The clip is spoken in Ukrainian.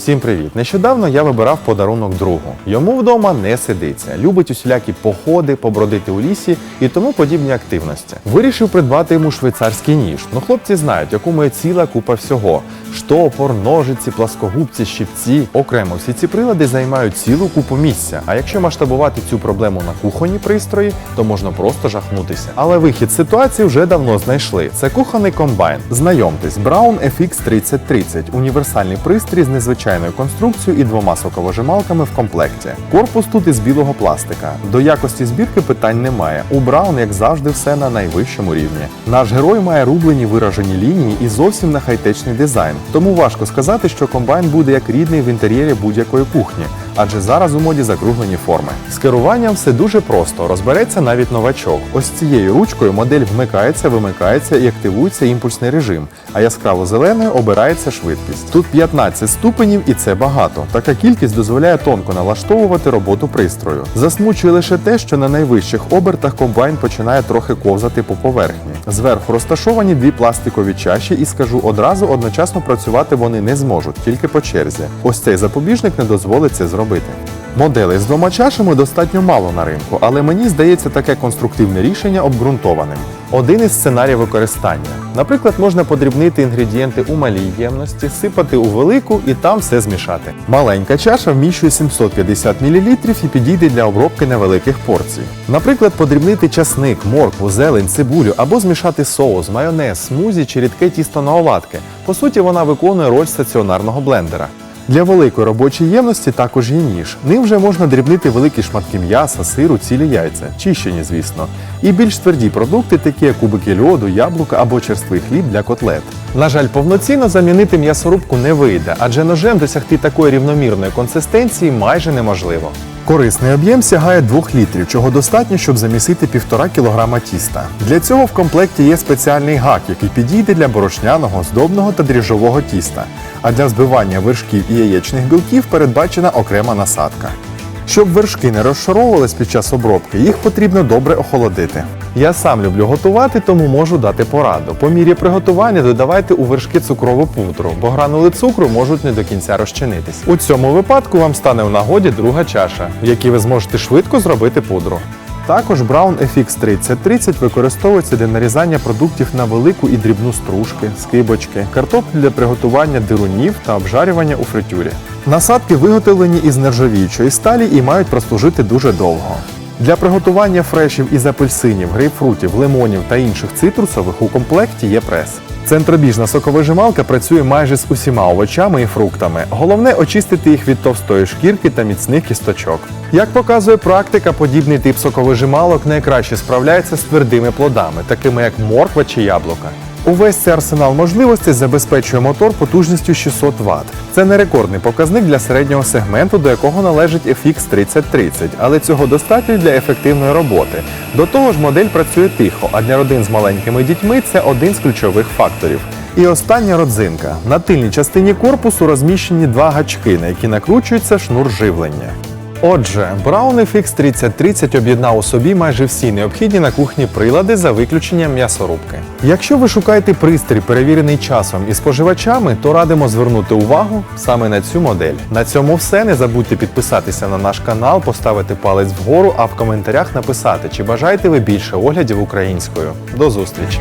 Всім привіт! Нещодавно я вибирав подарунок другу. Йому вдома не сидиться. Любить усілякі походи, побродити у лісі і тому подібні активності. Вирішив придбати йому швейцарський ніж. Ну, хлопці знають, яку є ціла купа всього: штопор, ножиці, пласкогубці, щипці. Окремо всі ці прилади займають цілу купу місця. А якщо масштабувати цю проблему на кухонні пристрої, то можна просто жахнутися. Але вихід ситуації вже давно знайшли. Це кухонний комбайн. Знайомтесь, Brown FX 3030 універсальний пристрій з незвичайною конструкцією і двома соковижималками в комплекті. Корпус тут із білого пластика. До якості збірки питань немає. У Браун, як завжди, все на найвищому рівні. Наш герой має рублені виражені лінії і зовсім не хайтечний дизайн. Тому важко сказати, що комбайн буде як рідний в інтер'єрі будь-якої кухні, адже зараз у моді закруглені форми. З керуванням все дуже просто, розбереться навіть новачок. Ось цією ручкою модель вмикається, вимикається і активується імпульсний режим, а яскраво зеленою обирається швидкість. Тут 15 ступенів і це багато. Така кількість дозволяє тонко налаштовувати роботу пристрою. Засмучує лише те, що на найвищих обертах комбайн починає трохи ковзати по поверхні. Зверху розташовані дві пластикові чаші, і скажу одразу, одночасно працювати вони не зможуть, тільки по черзі. Ось цей запобіжник не дозволить це зробити. Моделей з двома чашами достатньо мало на ринку, але мені здається таке конструктивне рішення обґрунтованим. Один із сценаріїв використання. Наприклад, можна подрібнити інгредієнти у малій ємності, сипати у велику і там все змішати. Маленька чаша вміщує 750 мл і підійде для обробки невеликих порцій. Наприклад, подрібнити часник, моркву, зелень, цибулю або змішати соус, майонез, смузі чи рідке тісто на оладки. По суті, вона виконує роль стаціонарного блендера. Для великої робочої ємності також є ніж. Ним вже можна дрібнити великі шматки м'яса, сиру, цілі яйця, чищені, звісно. І більш тверді продукти, такі як кубики льоду, яблука або черствий хліб для котлет. На жаль, повноцінно замінити м'ясорубку не вийде, адже ножем досягти такої рівномірної консистенції майже неможливо. Корисний об'єм сягає 2 літрів, чого достатньо, щоб замісити 1,5 кг тіста. Для цього в комплекті є спеціальний гак, який підійде для борошняного, здобного та дріжджового тіста. А для збивання вершків і яєчних білків передбачена окрема насадка. Щоб вершки не розшаровувались під час обробки, їх потрібно добре охолодити. Я сам люблю готувати, тому можу дати пораду. По мірі приготування додавайте у вершки цукрову пудру, бо гранули цукру можуть не до кінця розчинитись. У цьому випадку вам стане в нагоді друга чаша, в якій ви зможете швидко зробити пудру. Також Brown FX 3030 використовується для нарізання продуктів на велику і дрібну стружки, скибочки, картоплю для приготування дирунів та обжарювання у фритюрі. Насадки виготовлені із нержавіючої сталі і мають прослужити дуже довго. Для приготування фрешів із апельсинів, грейпфрутів, лимонів та інших цитрусових у комплекті є прес. Центробіжна соковижималка працює майже з усіма овочами і фруктами. Головне очистити їх від товстої шкірки та міцних кісточок. Як показує практика, подібний тип соковижималок найкраще справляється з твердими плодами, такими як морква чи яблука. Увесь цей арсенал можливостей забезпечує мотор потужністю 600 Вт. Це не рекордний показник для середнього сегменту, до якого належить FX 3030, але цього достатньо для ефективної роботи. До того ж, модель працює тихо, а для родин з маленькими дітьми це один з ключових факторів. І остання родзинка. На тильній частині корпусу розміщені два гачки, на які накручується шнур живлення. Отже, Brown FX 3030 об'єднав у собі майже всі необхідні на кухні прилади за виключенням м'ясорубки. Якщо ви шукаєте пристрій, перевірений часом і споживачами, то радимо звернути увагу саме на цю модель. На цьому все. Не забудьте підписатися на наш канал, поставити палець вгору, а в коментарях написати, чи бажаєте ви більше оглядів українською. До зустрічі!